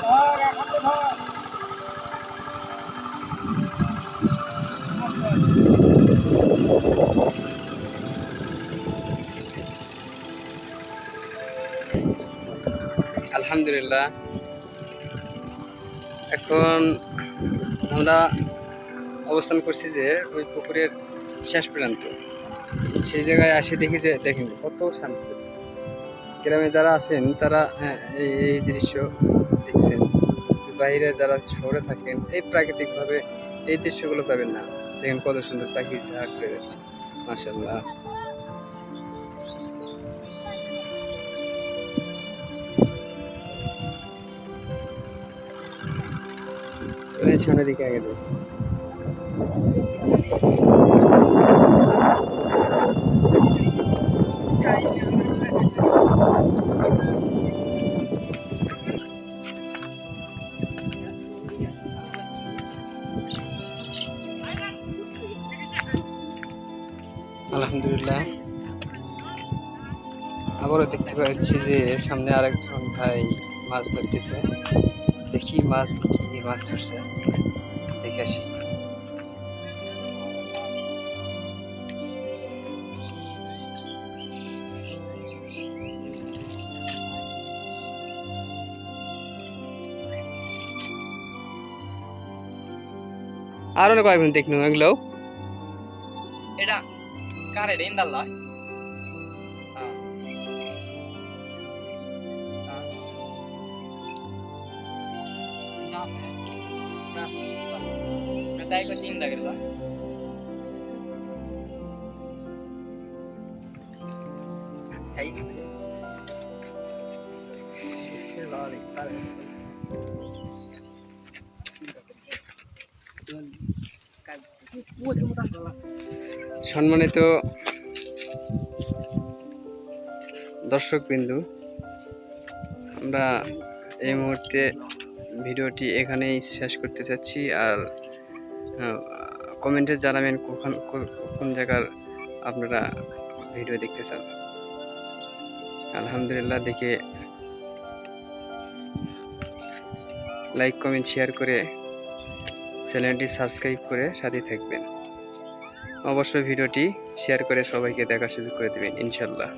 ধর এখন আলহামদুলিল্লাহ। এখন আমরা অবস্থান করছি যে ওই পুকুরের শেষ প্রান্ত। সেই জায়গায় আসে দেখি যে, দেখেন কত শান্তি। গ্রামে যারা আছেন, তারা এই দৃশ্য দেখছেন। বাইরে যারা শহরে থাকেন, এই প্রাকৃতিকভাবে এই দৃশ্যগুলো পাবেন না। দেখেন কত সুন্দর পাখির ঝাঁক করে যাচ্ছে মাসাল্লাহ সামনের দিকে আগে। আলহামদুলিল্লাহ আবারও দেখতে পাচ্ছি যে সামনে আরেকজন ভাই মাছ ধরতেছে দেখি মাছ কি মাছ ধরছে। দেখে আসি। আরও কয়েকজন দেখল এগুলো। এটা কার এটা ইন্দাল্লা সম্মানিত দর্শক বিন্দু আমরা এই মুহূর্তে ভিডিওটি এখানেই শেষ করতে চাচ্ছি আর কমেন্টে জানাবেন কোন কোন জায়গার আপনারা ভিডিও দেখতে চান। আলহামদুলিল্লাহ, দেখে লাইক, কমেন্ট, শেয়ার করে চ্যানেলটি সাবস্ক্রাইব করে সাথে থাকবেন। অবশ্যই ভিডিওটি শেয়ার করে সবাইকে দেখার সুযোগ করে দেবেন, ইনশাল্লাহ।